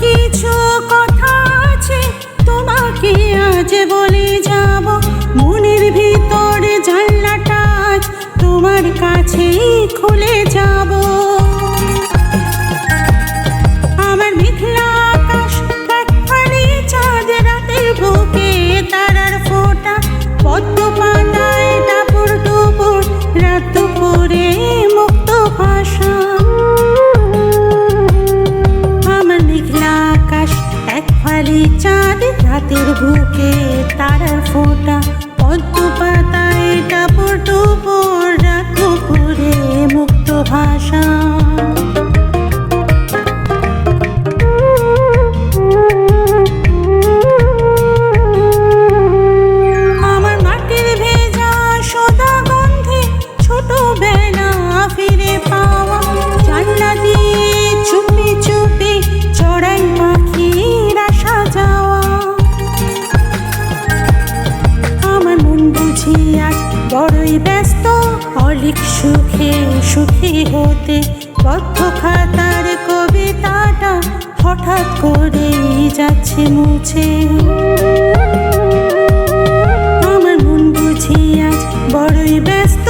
কিছু রাতের বুকে তারার ফোটা হতে বদ্ধ খাতার কবিতাটা হঠাৎ করেই যাচ্ছে মুছে। আমার মন বুঝি আজ বড়ই ব্যস্ত,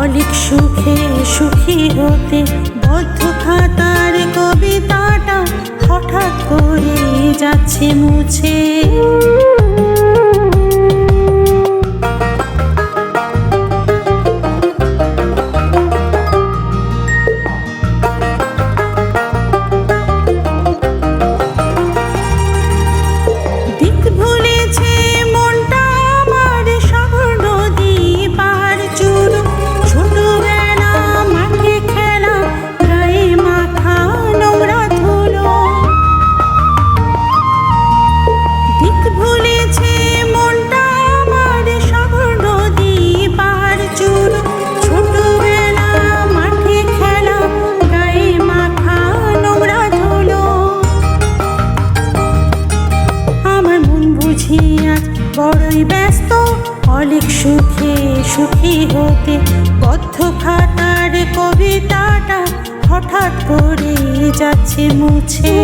অলিক সুখে সুখী হতে বদ্ধ খাতার কবিতাটা হঠাৎ করে যাচ্ছে মুছে। অনেক সুখে সুখী হতে বদ্ধ খাতার কবিতাটা হঠাৎ করে যাচ্ছে মুছে।